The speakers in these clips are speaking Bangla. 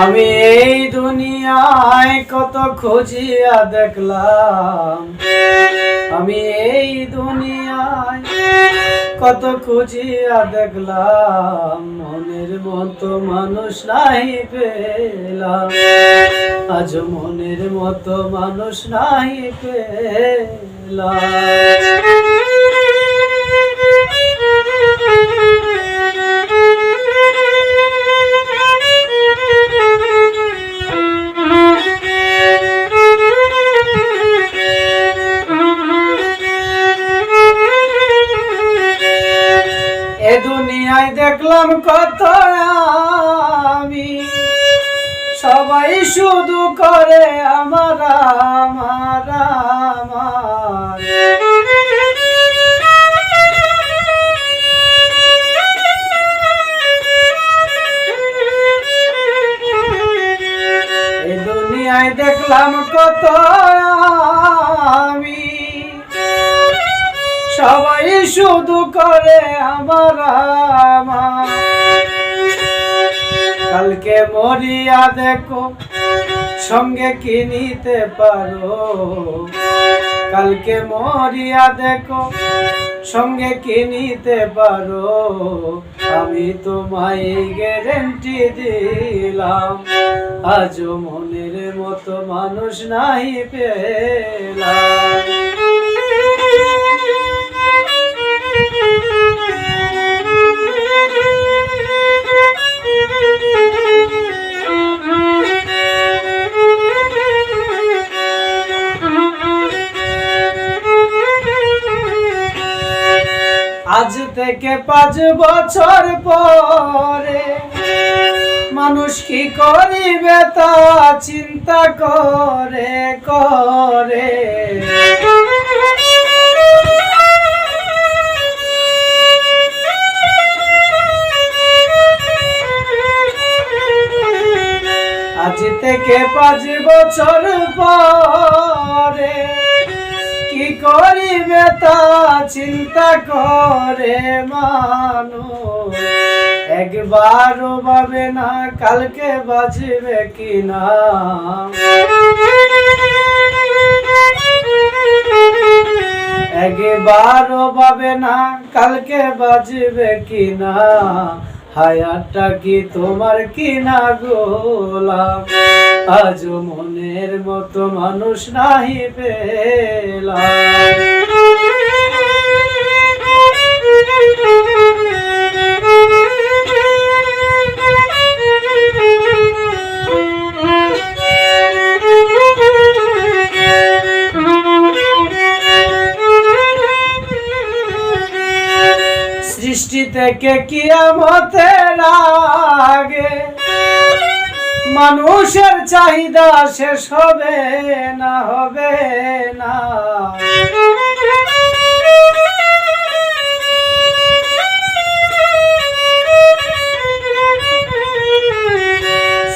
আমি এই দুনিয়ায় কত খুঁজিয়া দেখলাম। আমি এই দুনিয়ায় কত খুঁজিয়া দেখলাম। মনের মতো মানুষ নাই পেলাম। আজ মনের মতো মানুষ নাই পেলাম। দেখলাম কত আমি। সবাই শুধু করে আমার আমার দেখলাম কত আমি। সবাই শুধু করে আমার আমার। কালকে মরিয়া দেখো, সঙ্গে কি নিতে পারো? কালকে মরিয়া দেখো, সঙ্গে কি নিতে পারো? আমি তোমায় গ্যারেন্টি দিলাম আজ মনের মতো মানুষ নাই পেলাম। থেকে পাঁচ বছর পরে মানুষ কি করিবে তা চিন্তা করে করে। আজ থেকে পাঁচ বছর পরে করিবে তা চিন্তা করে মানুষ। একবারও ভাবে না কালকে বাজবে কি না। একবারও ভাবে না কালকে বাজবে কি না হায়ারটা কি তোমার কি না গোলাম আজ মনের মতো মানুষ নাহি পেলাম। সৃষ্টি থেকে কিয়ামতের আগে মানুষের চাহিদা শেষ হবে না হবে না।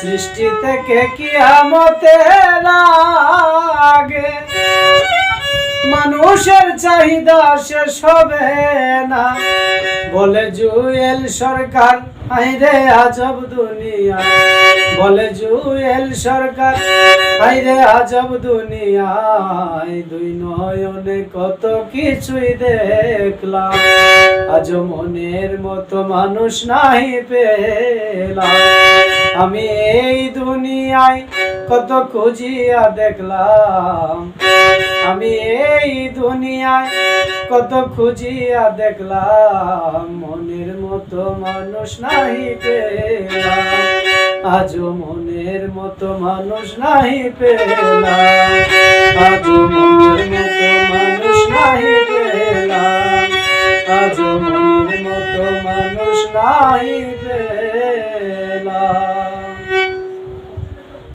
সৃষ্টি থেকে কিয়ামতের আগে মানুষের চাহিদা শেষ হবে না। বলে জুয়েল সরকার আইরে আজব দুনিয়া। বলে জুয়েল সরকার আইরে আজব দুনিয়ায় দুই নয়নে কত কিছুই দেখলাম। আজ মনের মতো মানুষ নাই পেলাম। আমি এই দুনিয়ায় কত খুঁজিয়া দেখলাম। আমি এই দুনিয়ায় কত খুঁজিয়া দেখলাম, মনের মতো মানুষ নাই পেলাম। আজও মনের মতো মানুষ নাহি পেলাম। আজও মনের মতো মানুষ নাহি